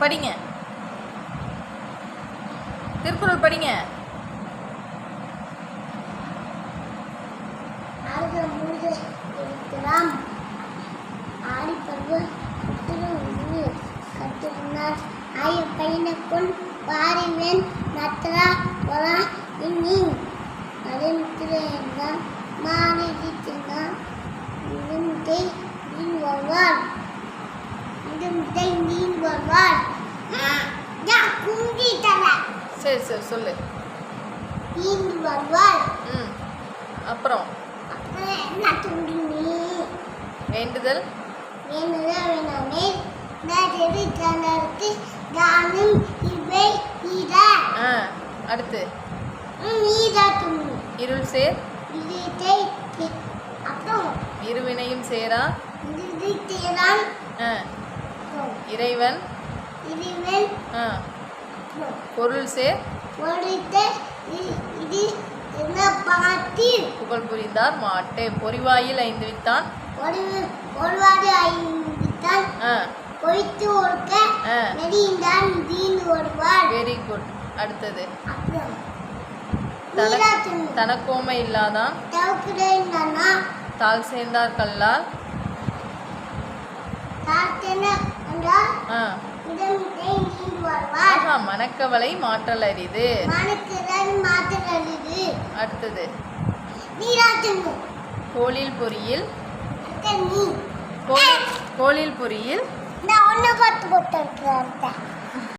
படிங்க. திருக்குறள் படிங்க. ஆழ்க மூழ்க ஆடிப்பருவ பாரிவேன் நத்தரா ஒலா இன்னி நடுநித்திர என்றால் சரி சரி சொல்லு. நீன் வருவார் ம். அப்புறம்? வேண்டுதல்? வேணுதா வேணாமே. நாட்டு கண்டருக்கு தானும் இவை இதா. ஆ அடுத்து. நீதா துணி. இருள் சேர்? இதை அப்புறம்? இருவினையும் சேரா? இது தேரான். ஆ. இறைவன்? இதுவெல் ஆ. பொருள் சேர் புகழ் புரிந்தார் மாட்டே. பொறிவாயில் ஐந்து வித்தான். வெரி குட் அடுத்தது. தனக்கோமை இல்லாதான். தாள் சேர்ந்தார் கல்லால். ஆ. ஆஹா மனக்கவலை மாற்றல் அரிது அடுத்தது. கோளில் பொறியில். கோளில் பொறியில்.